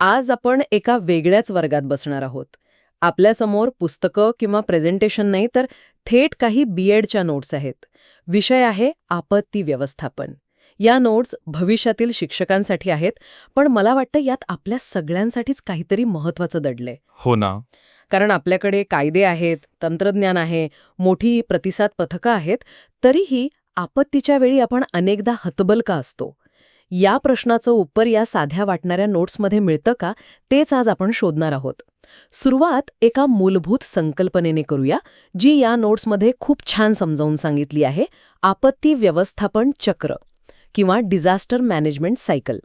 आज आपण एका वेगळ्याच वर्गात बसणार आहोत. आपल्यासमोर पुस्तकं किंवा प्रेझेंटेशन नाही तर थेट काही बीएडच्या नोट्स आहेत. विषय आहे आपत्ती व्यवस्थापन. या नोट्स भविष्यातील शिक्षकांसाठी आहेत पण मला वाटतं यात आपल्या सगळ्यांसाठीच काहीतरी महत्वाचं दडलंय. हो ना. कारण आपल्याकडे कायदे आहेत तंत्रज्ञान आहे मोठी प्रतिसाद पथकं आहेत तरीही आपत्तीच्या वेळी आपण अनेकदा हतबल का असतो? या प्रश्नाचं उत्तर या साध्या वाटणाऱ्या नोट्समध्ये मिळतं का तेच आज आपण शोधणार आहोत. सुरुवात एका मूलभूत संकल्पनेने करूया जी या नोट्समध्ये खूप छान समजावून सांगितली आहे आपत्ती व्यवस्थापन चक्र किंवा डिझास्टर मॅनेजमेंट सायकल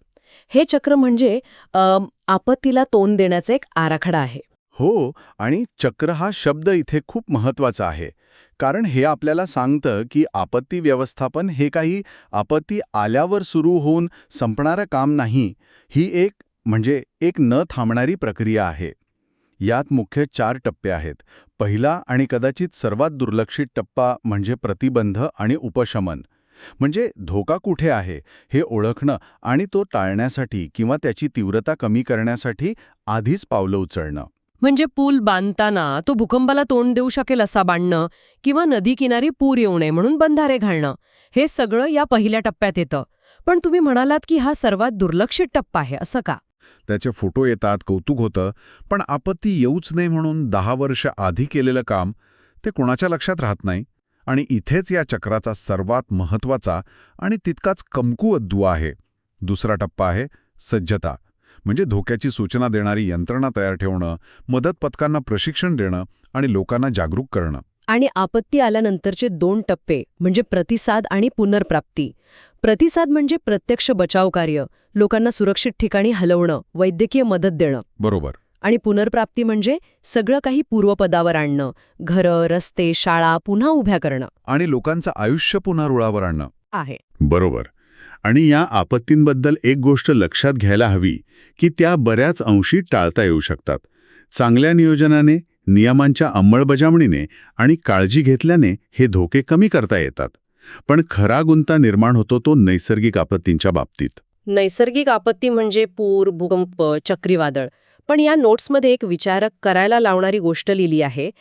हे चक्र म्हणजे आपत्तीला तोंड देण्याचा एक आराखडा आहे. हो आणि चक्र हा शब्द इथे खूप महत्त्वाचा आहे. कारण हे आपल्याला सांगतं की आपत्ती व्यवस्थापन हे काही आपत्ती आल्यावर सुरू होऊन संपणारं काम नाही. ही एक म्हणजे एक न थांबणारी प्रक्रिया आहे. यात मुख्य चार टप्पे आहेत. पहिला आणि कदाचित सर्वात दुर्लक्षित टप्पा म्हणजे प्रतिबंध आणि उपशमन. म्हणजे धोका कुठे आहे हे ओळखणं आणि तो टाळण्यासाठी किंवा त्याची तीव्रता कमी करण्यासाठी आधीच पावलं उचलणं. म्हणजे पूल बांधताना तो भूकंपाला तोंड देऊ शकेल असा बांधणं किंवा नदी किनारी पूर येऊ नये म्हणून बंधारे घालणं हे सगळं या पहिल्या टप्प्यात येतं. पण तुम्ही म्हणालात की हा सर्वात दुर्लक्षित टप्पा आहे असं का? त्याचे फोटो येतात कौतुक होतं पण आपत्ती येऊच नाही म्हणून दहा वर्ष आधी केलेलं काम ते कोणाच्या लक्षात राहत नाही. आणि इथेच या चक्राचा सर्वात महत्त्वाचा आणि तितकाच कमकुवत दुवा आहे. दुसरा टप्पा आहे सज्जता. म्हणजे धोक्याची सूचना देणारी यंत्रणा तयार ठेवणं मदत पथकांना प्रशिक्षण देणं आणि लोकांना जागरूक करणं. आणि आपत्ती आल्यानंतरचे दोन टप्पे म्हणजे प्रतिसाद आणि पुनर्प्राप्ती. प्रतिसाद म्हणजे प्रत्यक्ष बचाव कार्य लोकांना सुरक्षित ठिकाणी हलवणं वैद्यकीय मदत देणं. बरोबर. आणि पुनर्प्राप्ती म्हणजे सगळं काही पूर्वपदावर आणणं घरं रस्ते शाळा पुन्हा उभ्या करणं. आणि लोकांचं आयुष्य पुन्हा रुळावर आणणं. आहे. बरोबर. आणि या आपत्तींबद्दल एक गोष्ट लक्षात घ्यायला हवी की त्या बऱ्याच अंशी टाळता येऊ शकतात. चांगल्या नियोजनाने नियमांच्या अंमलबजावणीने आणि काळजी घेतल्याने हे धोके कमी करता येतात. पण खरा गुंता निर्माण होतो तो नैसर्गिक आपत्तींच्या बाबतीत. नैसर्गिक आपत्ती म्हणजे पूर भूकंप चक्रीवादळ. पण या नोट्समध्ये एक विचारक करायला लावणारी गोष्ट लिहिली आहे.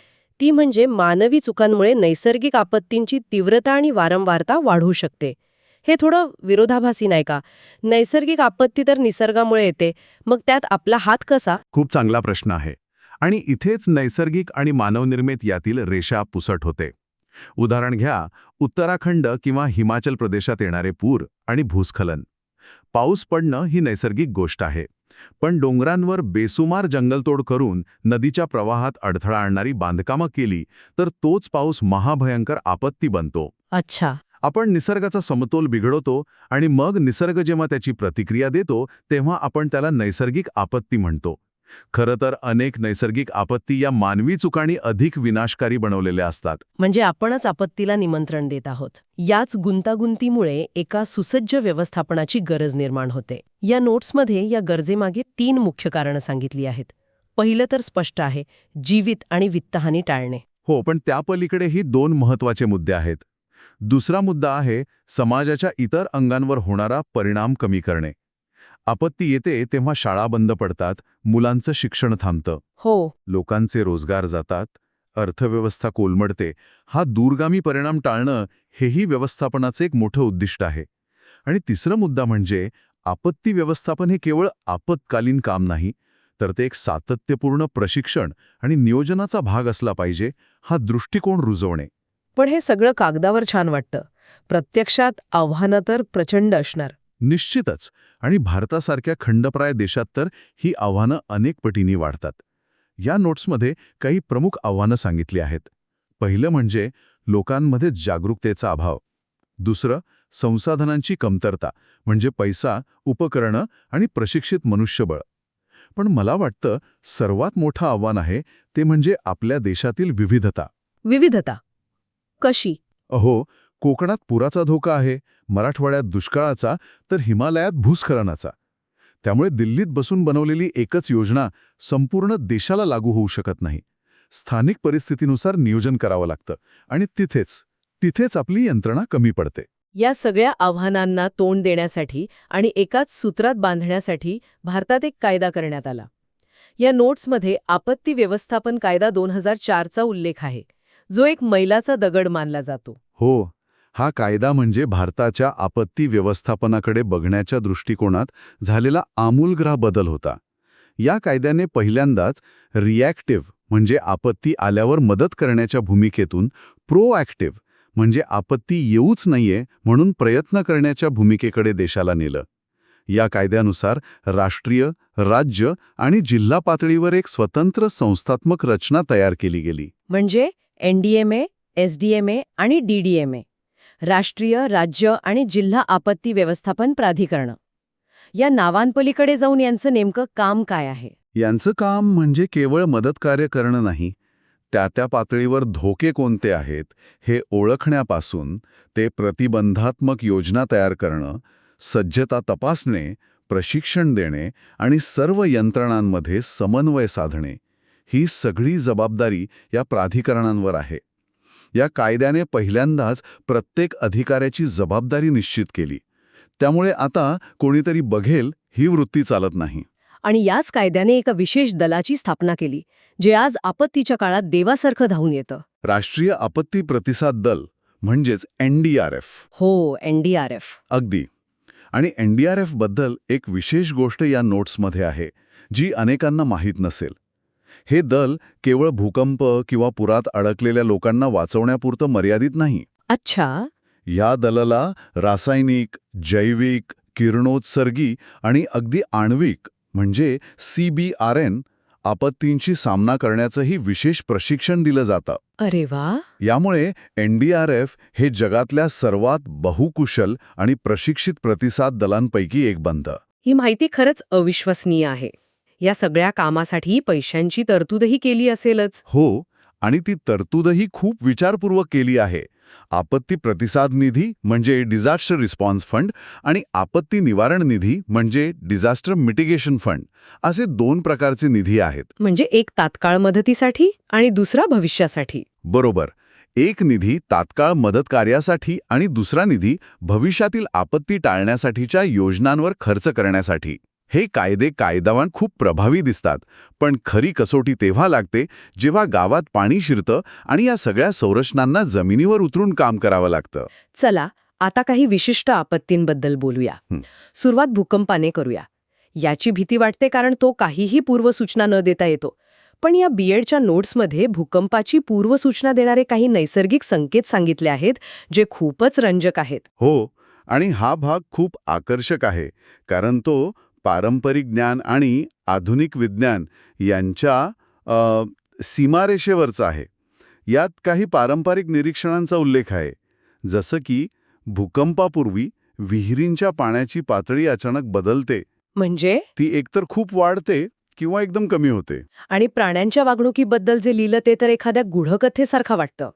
ती म्हणजे मानवी चुकांमुळे नैसर्गिक आपत्तींची तीव्रता आणि वारंवारता वाढू शकते. हे थोडं विरोधाभासी नाही का? नैसर्गिक आपत्ती तर निसर्गामुळे येते. मग त्यात आपला हात कसा? खूप चांगला प्रश्न आहे. आणि इथेच नैसर्गिक आणि मानवनिर्मित यातील रेषा पुसट होते. उदाहरण घ्या उत्तराखंड किंवा हिमाचल प्रदेशात येणारे पूर आणि भूस्खलन. पाऊस पडणं ही नैसर्गिक गोष्ट आहे. पण डोंगरांवर बेसुमार जंगलतोड करून नदीच्या प्रवाहात अडथळा आणणारी बांधकामं केली तर तोच पाऊस महाभयंकर आपत्ती बनतो. अच्छा. आपण निसर्गाचा समतोल बिघडवतो आणि मग निसर्ग जेव्हा त्याची प्रतिक्रिया देतो तेव्हा आपण त्याला नैसर्गिक आपत्ती म्हणतो. खरं तर अनेक नैसर्गिक आपत्ती या मानवी चुकांनी अधिक विनाशकारी बनवलेल्या असतात. म्हणजे आपणच आपत्तीला निमंत्रण देत आहोत. याच गुंतागुंतीमुळे एका सुसज्ज व्यवस्थापनाची गरज निर्माण होते. या नोट्समध्ये या गरजेमागे तीन मुख्य कारणं सांगितली आहेत. पहिलं तर स्पष्ट आहे जीवित आणि वित्तहानी टाळणे. हो पण त्या पलीकडेही दोन महत्त्वाचे मुद्दे आहेत. दुसरा मुद्दा आहे समाजाच्या इतर अंगांवर होणारा परिणाम कमी करणे. आपत्ती येते तेव्हा शाळा बंद पडतात मुलांचं शिक्षण थांबतं. हो. लोकांचे रोजगार जातात अर्थव्यवस्था कोलमडते हा दूरगामी परिणाम टाळणं हेही व्यवस्थापनाचे एक मोठं उद्दिष्ट आहे. आणि तिसरं मुद्दा म्हणजे आपत्ती व्यवस्थापन हे केवळ आपत्कालीन काम नाही तर ते एक सातत्यपूर्ण प्रशिक्षण आणि नियोजनाचा भाग असला पाहिजे हा दृष्टिकोन रुजवणे. पण हे सगळं कागदावर छान वाटतं. प्रत्यक्षात आव्हानं तर प्रचंड असणार. निश्चितच. आणि भारतासारख्या खंडप्राय देशात तर ही आव्हानं अनेक पटींनी वाढतात. या नोट्समध्ये काही प्रमुख आव्हानं सांगितली आहेत. पहिलं म्हणजे लोकांमध्ये जागरूकतेचा अभाव. दुसरं संसाधनांची कमतरता म्हणजे पैसा उपकरणं आणि प्रशिक्षित मनुष्यबळ. पण मला वाटतं सर्वात मोठं आव्हान आहे ते म्हणजे आपल्या देशातील विविधता. विविधता. कशी? अहो कोकणात पुराचा धोका आहे मराठवाड्यात दुष्काळाचा तर हिमालयात भूस्खलनाचा. त्यामुळे दिल्लीत बसून बनवलेली एकच योजना संपूर्ण देशाला लागू होऊ शकत नाही. स्थानिक परिस्थितीनुसार नियोजन करावं लागतं आणि तिथेच तिथेच आपली यंत्रणा कमी पडते. या सगळ्या आव्हानांना तोंड देण्यासाठी आणि एकाच सूत्रात बांधण्यासाठी भारतात एक कायदा करण्यात आला. या नोट्समध्ये आपत्ती व्यवस्थापन कायदा दोन हजार चारचा उल्लेख आहे. जो एक मैलाचा दगड मानला जातो. हो हा कायदा म्हणजे भारताच्या आपत्ती व्यवस्थापनाकडे बघण्याच्या दृष्टिकोनात झालेला आमूलग्रह बदल होता. या कायद्याने पहिल्यांदाच रिॲक्टिव्ह म्हणजे आपत्ती आल्यावर मदत करण्याच्या भूमिकेतून प्रोॲक्टिव्ह म्हणजे आपत्ती येऊच नाहीये म्हणून प्रयत्न करण्याच्या भूमिकेकडे देशाला नेलं. या कायद्यानुसार राष्ट्रीय राज्य आणि जिल्हा पातळीवर एक स्वतंत्र संस्थात्मक रचना तयार केली गेली. म्हणजे एनडीएमए एसडीएमए आणि डीडीएमए राष्ट्रीय राज्य आणि जिल्हा आपत्ती व्यवस्थापन प्राधिकरण. या नावांपलीकडे जाऊन यांचं नेमकं काम काय आहे? यांचं काम म्हणजे केवळ मदत कार्य करणं नाही त्या त्या पातळीवर धोके कोणते आहेत हे ओळखण्यापासून ते प्रतिबंधात्मक योजना तयार करणं सज्जता तपासणे प्रशिक्षण देणे आणि सर्व यंत्रणांमध्ये समन्वय साधणे ही सगळी जबाबदारी या प्राधिकरणांवर आहे. या कायद्याने पहिल्यांदाच प्रत्येक अधिकाऱ्याची जबाबदारी निश्चित केली. त्यामुळे आता कोणीतरी बघेल ही वृत्ती चालत नाही. आणि याच कायद्याने एका विशेष दलाची स्थापना केली जे आज आपत्तीच्या काळात देवासारखं धावून येतं. राष्ट्रीय आपत्ती प्रतिसाद दल म्हणजेच एनडीआरएफ हो एनडीआरएफ अगदी. आणि एनडीआरएफबद्दल एक विशेष गोष्ट या नोट्समध्ये आहे जी अनेकांना माहीत नसेल. हे दल केवळ भूकंप किंवा पुरात अडकलेल्या लोकांना वाचवण्यापुरतं मर्यादित नाही. अच्छा. या दलाला रासायनिक जैविक किरणोत्सर्गी आणि अगदी आण्विक म्हणजे सी बी आर एन आपत्तींशी सामना करण्याचंही विशेष प्रशिक्षण दिलं जातं. अरे वा. यामुळे एनडीआरएफ हे जगातल्या सर्वात बहुकुशल आणि प्रशिक्षित प्रतिसाद दलांपैकी एक बनतं. ही माहिती खरंच अविश्वसनीय आहे. या सगळ्या कामासाठी पैशांची तरतूदही केली असेलच. हो आणि ती तरतूदही खूप विचारपूर्वक केली आहे. आपत्ती प्रतिसाद निधी म्हणजे डिझास्टर रिस्पॉन्स फंड आणि आपत्ती निवारण निधी म्हणजे डिझास्टर मिटिगेशन फंड असे दोन प्रकारचे निधी आहेत. म्हणजे एक तात्काळ मदतीसाठी आणि दुसरा भविष्यासाठी. बरोबर. एक निधी तात्काळ मदत कार्यासाठी आणि दुसरा निधी भविष्यातील आपत्ती टाळण्यासाठीच्या योजनांवर खर्च करण्यासाठी. हे कायदे कायदावान खूप प्रभावी दिसतात. पण खरी कसोटी तेव्हा लागते जेव्हा गावात पाणी शिरतं आणि या सगळ्या संरचनांना जमिनीवर उतरून काम करावं लागतं. चला आता काही विशिष्ट आपत्तींबद्दल बोलूया. सुरुवात भूकंपाने करूया. याची भीती वाटते कारण तो काहीही पूर्वसूचना न देता येतो. पण या बीएडच्या नोट्समध्ये भूकंपाची पूर्वसूचना देणारे काही नैसर्गिक संकेत सांगितले आहेत जे खूपच रंजक आहेत. हो आणि हा भाग खूप आकर्षक आहे कारण तो पारंपरिक ज्ञान आणि आधुनिक विज्ञान यांच्या सीमारेषेवरचा आहे. यात काही पारंपरिक निरीक्षणांचा उल्लेख आहे. जसं की भूकंपापूर्वी विहिरींच्या पाण्याची पातळी अचानक बदलते. म्हणजे? ती एकतर खूप वाढते किंवा एकदम कमी होते. आणि प्राण्यांच्या वागणुकीबद्दल जे लिहिलं ते तर एखाद्या गुढकथेसारखं वाटतं.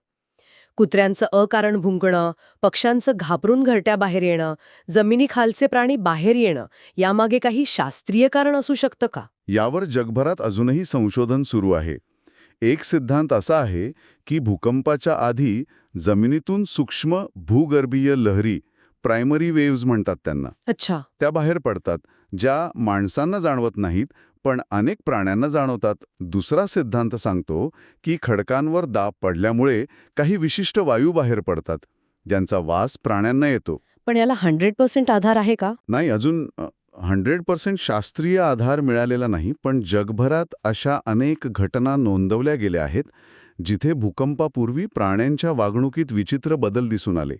कुत्र्यांचं अकारण भुंकणं पक्ष्यांचं घाबरून घरट्या बाहेर येणं जमिनीखालचे प्राणी बाहेर येणं यामागे काही शास्त्रीय कारण असू शकतं का? यावर जगभरात अजूनही संशोधन सुरू आहे. एक सिद्धांत असा आहे की भूकंपाच्या आधी जमिनीतून सूक्ष्म भूगर्भीय लहरी प्रायमरी वेव्ज म्हणतात त्यांना. अच्छा. त्या बाहेर पडतात ज्या माणसांना जाणवत नाहीत पण अनेक प्राण्यांना जाणवतात. दुसरा सिद्धांत सांगतो की खडकांवर दाब पडल्यामुळे काही विशिष्ट वायू बाहेर पडतात. ज्यांचा वास प्राण्यांना येतो. पण याला हंड्रेड पर्सेंट आधार आहे का? नाही अजून हंड्रेड पर्सेंट शास्त्रीय आधार मिळालेला नाही पण जगभरात अशा अनेक घटना नोंदवल्या गेल्या आहेत जिथे भूकंपापूर्वी प्राण्यांच्या वागणुकीत विचित्र बदल दिसून आले.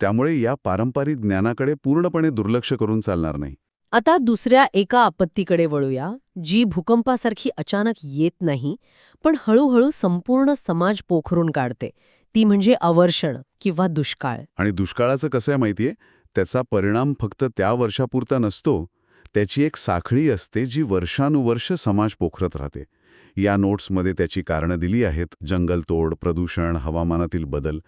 त्यामुळे या पारंपरिक ज्ञानाकडे पूर्णपणे दुर्लक्ष करून चालणार नाही. आता दुसऱ्या एका आपत्तीकडे वळूया जी भूकंपासारखी अचानक येत नाही पण हळूहळू संपूर्ण समाज पोखरून काढते. ती म्हणजे अवर्षण किंवा दुष्काळ. आणि दुष्काळाचं कसं आहे माहितीये? त्याचा परिणाम फक्त त्या वर्षापुरता नसतो त्याची एक साखळी असते जी वर्षानुवर्ष समाज पोखरत राहते. या नोट्समध्ये त्याची कारणं दिली आहेत जंगलतोड प्रदूषण हवामानातील बदल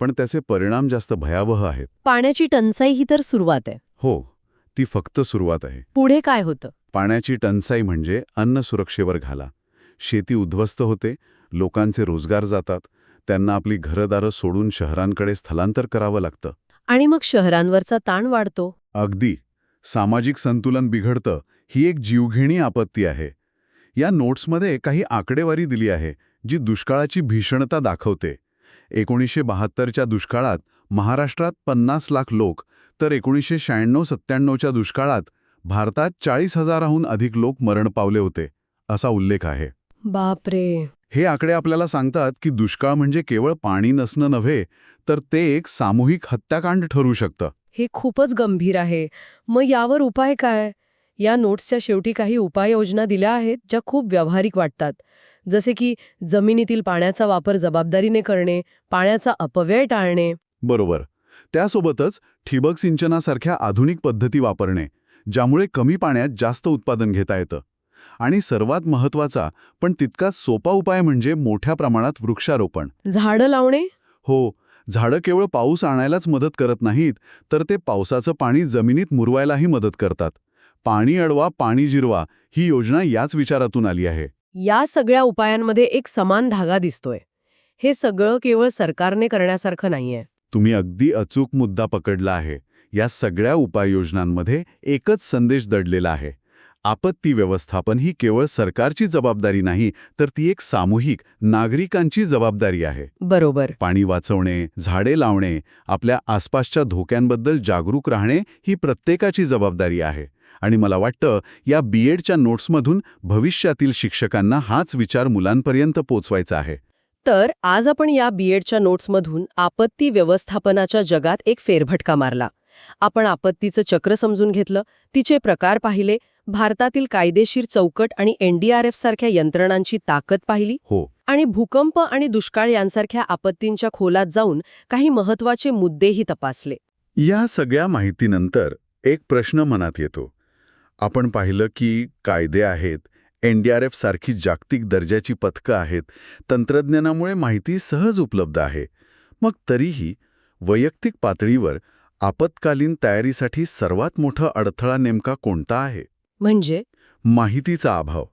पण त्याचे परिणाम जास्त भयावह आहेत. पाण्याची टंचाई ही तर सुरुवात आहे. हो. ती फक्त सुरुवात आहे. पुढे काय होतं? पाण्याची टंचाई म्हणजे अन्न सुरक्षेवर घाला. शेती उद्ध्वस्त होते लोकांचे रोजगार जातात त्यांना आपली घरदारं सोडून शहरांकडे स्थलांतर करावं लागतं. आणि मग शहरांवरचा ताण वाढतो? अगदी. सामाजिक संतुलन बिघडतं ही एक जीवघेणी आपत्ती आहे. या नोट्समध्ये काही आकडेवारी दिली आहे जी दुष्काळाची भीषणता दाखवते. एकोणीसशे बहात्तरच्या दुष्काळात महाराष्ट्रात पन्नास लाख लोक तर एकोणीसशे शहाण्णव सत्त्याण्णवच्या दुष्काळात भारतात चाळीस हजाराहून अधिक लोक मरण पावले होते असा उल्लेख आहे. बापरे! हे आकडे आपल्याला सांगतात की दुष्काळ म्हणजे केवळ पाणी नसणं नव्हे तर ते एक सामूहिक हत्याकांड ठरू शकतं. हे खूपच गंभीर आहे. मग यावर उपाय काय? या नोट्सच्या शेवटी काही उपाययोजना दिल्या आहेत ज्या खूप व्यावहारिक वाटतात. जसे की जमिनीतील पाण्याचा वापर जबाबदारीने करणे पाण्याचा अपव्यय टाळणे. बरोबर. त्यासोबतच ठिबक सिंचनासारख्या आधुनिक पद्धती वापरणे ज्यामुळे कमी पाण्यात जास्त उत्पादन घेता येतं. आणि सर्वात महत्त्वाचा पण तितकाच सोपा उपाय म्हणजे मोठ्या प्रमाणात वृक्षारोपण. झाडं लावणे? हो झाडं केवळ पाऊस आणायलाच मदत करत नाहीत तर ते पावसाचं पाणी जमिनीत मुरवायलाही मदत करतात. पाणी अडवा पाणी जिरवा ही योजना याच विचारातून आली आहे. या सगळ्या उपायांमध्ये एक समान धागा दिसतोय. हे सगळं केवळ सरकारने करण्यासारखं नाहीये. तुम्ही अगदी अचूक मुद्दा पकडला आहे. या सगळ्या उपाययोजनांमध्ये एकच संदेश दडलेला आहे. आपत्ती व्यवस्थापन ही केवळ सरकारची जबाबदारी नाही तर ती एक सामूहिक नागरिकांची जबाबदारी आहे. बरोबर. पाणी वाचवणे झाडे लावणे आपल्या आसपासच्या धोक्यांबद्दल जागरूक राहणे ही प्रत्येकाची जबाबदारी आहे. आणि मला वाटतं या बी एडच्या नोट्समधून भविष्यातील शिक्षकांना हाच विचार मुलांपर्यंत पोचवायचा आहे. तर आज आपण या बीएडच्या नोट्समधून आपत्ती व्यवस्थापनाच्या जगात एक फेरफटका मारला. आपण आपत्तीचं चक्र समजून घेतलं तिचे प्रकार पाहिले भारतातील कायदेशीर चौकट आणि एनडीआरएफ सारख्या यंत्रणांची ताकद पाहिली हो. आणि भूकंप आणि दुष्काळ यांसारख्या आपत्तींच्या खोलात जाऊन काही महत्त्वाचे मुद्देही तपासले. या सगळ्या माहितीनंतर एक प्रश्न मनात येतो. आपण पाहिलं की कायदे आहेत एनडीआरएफ सारखी जागतिक दर्जाची पथकं आहेत तंत्रज्ञानामुळे माहिती सहज उपलब्ध आहे. मग तरीही वैयक्तिक पातळीवर आपत्कालीन तयारीसाठी सर्वात मोठा अडथळा नेमका कोणता आहे? म्हणजे? माहितीचा अभाव.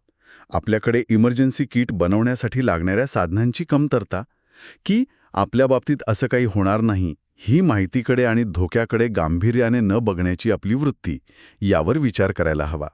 आपल्याकडे इमर्जन्सी किट बनवण्यासाठी लागणाऱ्या साधनांची कमतरता की आपल्या बाबतीत असं काही होणार नाही ही माहितीकडे आणि धोक्याकडे गांभीर्याने न बघण्याची आपली वृत्ती यावर विचार करायला हवा.